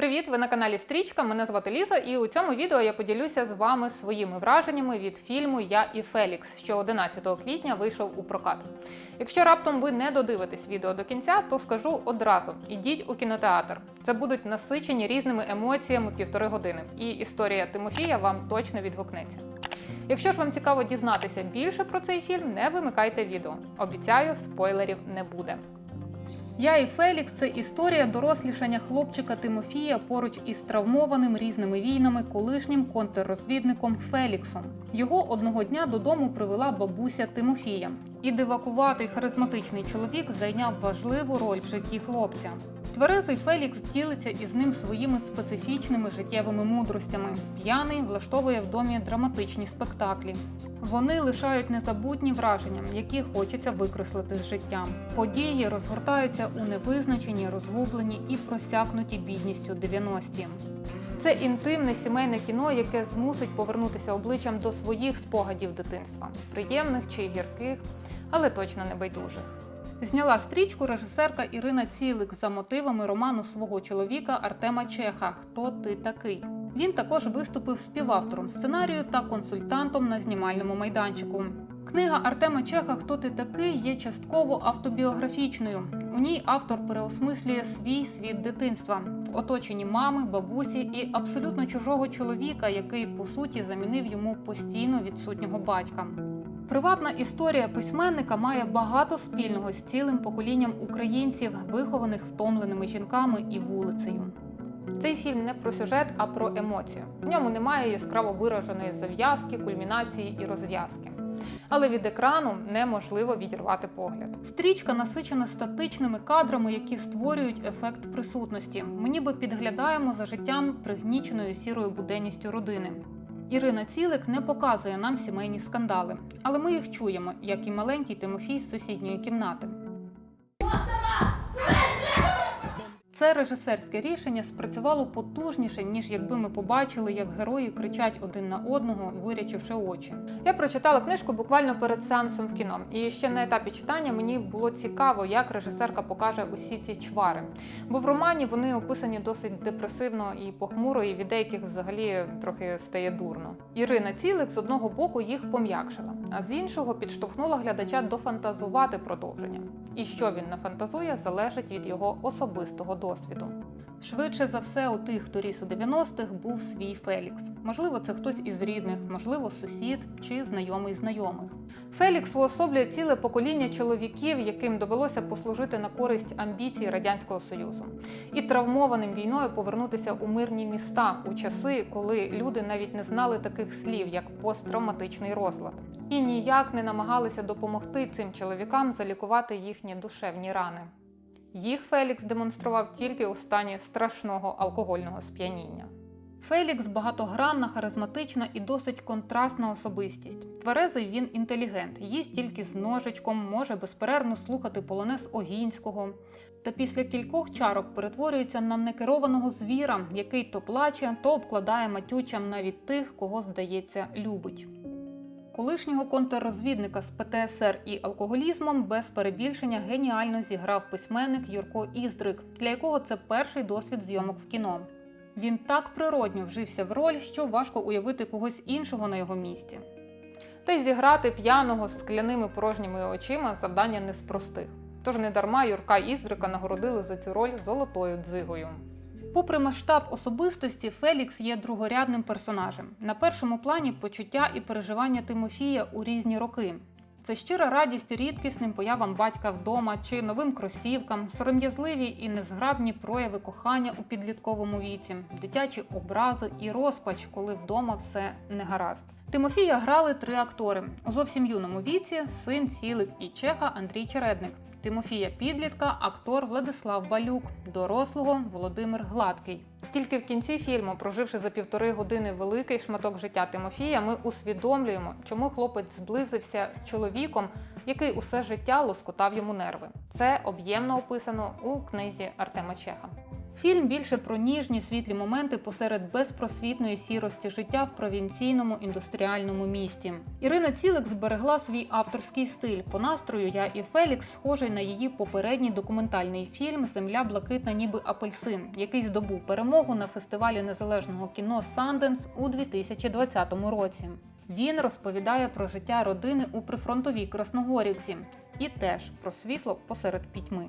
Привіт! Ви на каналі Стрічка. Мене звати Ліза, і у цьому відео я поділюся з вами своїми враженнями від фільму Я і Фелікс, що 11 квітня вийшов у прокат. Якщо раптом ви не додивитесь відео до кінця, то скажу одразу: ідіть у кінотеатр. Це будуть насичені різними емоціями півтори години, і історія Тимофія вам точно відгукнеться. Якщо ж вам цікаво дізнатися більше про цей фільм, не вимикайте відео. Обіцяю, спойлерів не буде. Я і Фелікс це історія дорослішання хлопчика Тимофія поруч із травмованим різними війнами колишнім контррозвідником Феліксом. Його одного дня додому привела бабуся Тимофія. І дивакуватий харизматичний чоловік зайняв важливу роль в житті хлопця. Тверезий Фелікс ділиться із ним своїми специфічними життєвими мудростями. П'яний влаштовує в домі драматичні спектаклі. Вони лишають незабутні враження, які хочеться викреслити з життя. Події розгортаються у невизначені, розгублені і просякнуті бідністю 90-ті. Це інтимне сімейне кіно, яке змусить повернутися обличчям до своїх спогадів дитинства, приємних чи гірких, але точно не байдужих. Зняла стрічку режисерка Ірина Цілик за мотивами роману свого чоловіка Артема Чеха Хто ти такий? Він також виступив співавтором сценарію та консультантом на знімальному майданчику. Книга Артема Чеха Хто ти такий є частково автобіографічною. У ній автор переосмислює свій світ дитинства в оточенні мами, бабусі і абсолютно чужого чоловіка, який по суті замінив йому постійно відсутнього батька. Приватна історія письменника має багато спільного з цілим поколінням українців, вихованих втомленими жінками і вулицею. Цей фільм не про сюжет, а про емоцію. В ньому немає яскраво вираженої зав'язки, кульмінації і розв'язки. Але від екрану неможливо відірвати погляд. Стрічка насичена статичними кадрами, які створюють ефект присутності. Ми ніби підглядаємо за життям пригніченою сірою буденністю родини. Ірина Цілик не показує нам сімейні скандали, але ми їх чуємо, як і маленький Тимофій з сусідньої кімнати. Це режисерське рішення спрацювало потужніше, ніж якби ми побачили, як герої кричать один на одного, вирячивши очі. Я прочитала книжку буквально перед сеансом в кіно, і ще на етапі читання мені було цікаво, як режисерка покаже усі ці чвари. Бо в романі вони описані досить депресивно і похмуро, і від деяких взагалі трохи стає дурно. Ірина Цілик з одного боку їх пом'якшила, а з іншого підштовхнула глядача дофантазувати продовження. І що він нафантазує, залежить від його особистого досвіду. Швидше за все, у тих, хто ріс у 90-х, був свій Фелікс. Можливо, це хтось із рідних, можливо, сусід чи знайомий знайомих. Фелікс уособлює ціле покоління чоловіків, яким довелося послужити на користь амбіцій радянського союзу, і травмованим війною повернутися у мирні міста у часи, коли люди навіть не знали таких слів, як посттравматичний розлад, і ніяк не намагалися допомогти цим чоловікам залікувати їхні душевні рани. Їх Фелікс демонстрував тільки у стані страшного алкогольного сп'яніння. Фелікс багатогранна, харизматична і досить контрастна особистість. Тверезий він інтелігент, їсть тільки з ножичком, може безперервно слухати полонез Огінського. Та після кількох чарок перетворюється на некерованого звіра, який то плаче, то обкладає матючам навіть тих, кого, здається, любить. Колишнього контррозвідника з ПТСР і алкоголізмом без перебільшення геніально зіграв письменник Юрко Іздрик, для якого це перший досвід зйомок в кіно. Він так природньо вжився в роль, що важко уявити когось іншого на його місці. Та й зіграти п'яного з скляними порожніми очима завдання не з простих. Тож недарма Юрка Іздрика нагородили за цю роль золотою дзигою. Попри масштаб особистості, Фелікс є другорядним персонажем. На першому плані почуття і переживання Тимофія у різні роки. Це щира радість рідкісним появам батька вдома чи новим кросівкам, сором'язливі і незграбні прояви кохання у підлітковому віці, дитячі образи і розпач, коли вдома все не гаразд. Тимофія грали три актори у зовсім юному віці: син Цілик і Чеха Андрій Чередник. Тимофія підлітка, актор Владислав Балюк, дорослого Володимир Гладкий. Тільки в кінці фільму, проживши за півтори години великий шматок життя Тимофія, ми усвідомлюємо, чому хлопець зблизився з чоловіком, який усе життя лоскотав йому нерви. Це об'ємно описано у книзі Артема Чеха. Фільм більше про ніжні світлі моменти посеред безпросвітної сірості життя в провінційному індустріальному місті. Ірина Цілик зберегла свій авторський стиль. По настрою я і Фелікс схожий на її попередній документальний фільм Земля блакитна, ніби апельсин, який здобув перемогу на фестивалі незалежного кіно Санденс у 2020 році. Він розповідає про життя родини у прифронтовій Красногорівці і теж про світло посеред пітьми.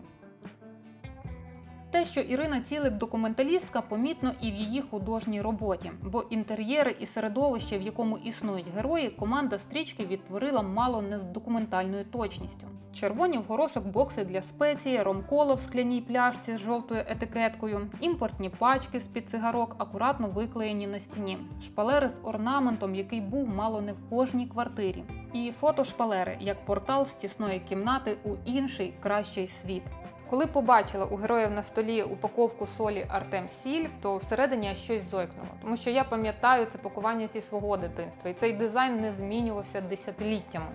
Те, що Ірина Цілик документалістка, помітно і в її художній роботі, бо інтер'єри і середовище, в якому існують герої, команда стрічки відтворила мало не з документальною точністю. Червоні в горошок бокси для спеції, ромколо в скляній пляшці з жовтою етикеткою, імпортні пачки з-під цигарок, акуратно виклеєні на стіні, шпалери з орнаментом, який був мало не в кожній квартирі, і фото шпалери як портал з тісної кімнати у інший кращий світ. Коли побачила у героїв на столі упаковку солі Артем Сіль, то всередині я щось зойкнуло, тому що я пам'ятаю це пакування зі свого дитинства, і цей дизайн не змінювався десятиліттями.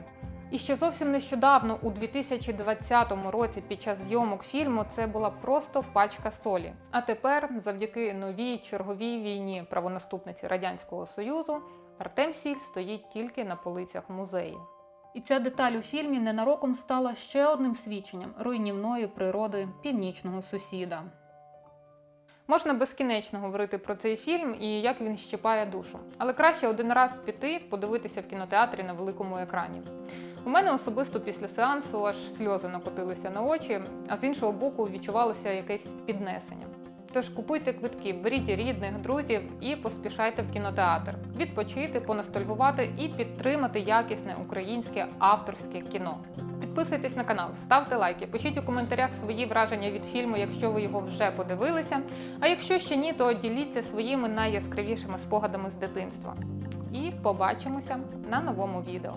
І ще зовсім нещодавно, у 2020 році, під час зйомок фільму, це була просто пачка солі. А тепер, завдяки новій черговій війні правонаступниці Радянського Союзу, Артем Сіль стоїть тільки на полицях музеїв. І ця деталь у фільмі ненароком стала ще одним свідченням руйнівної природи північного сусіда. Можна безкінечно говорити про цей фільм і як він щипає душу, але краще один раз піти, подивитися в кінотеатрі на великому екрані. У мене особисто після сеансу аж сльози накотилися на очі, а з іншого боку відчувалося якесь піднесення. Тож купуйте квитки, беріть рідних, друзів і поспішайте в кінотеатр, відпочити, понастальгувати і підтримати якісне українське авторське кіно. Підписуйтесь на канал, ставте лайки, пишіть у коментарях свої враження від фільму, якщо ви його вже подивилися. А якщо ще ні, то діліться своїми найяскравішими спогадами з дитинства. І побачимося на новому відео.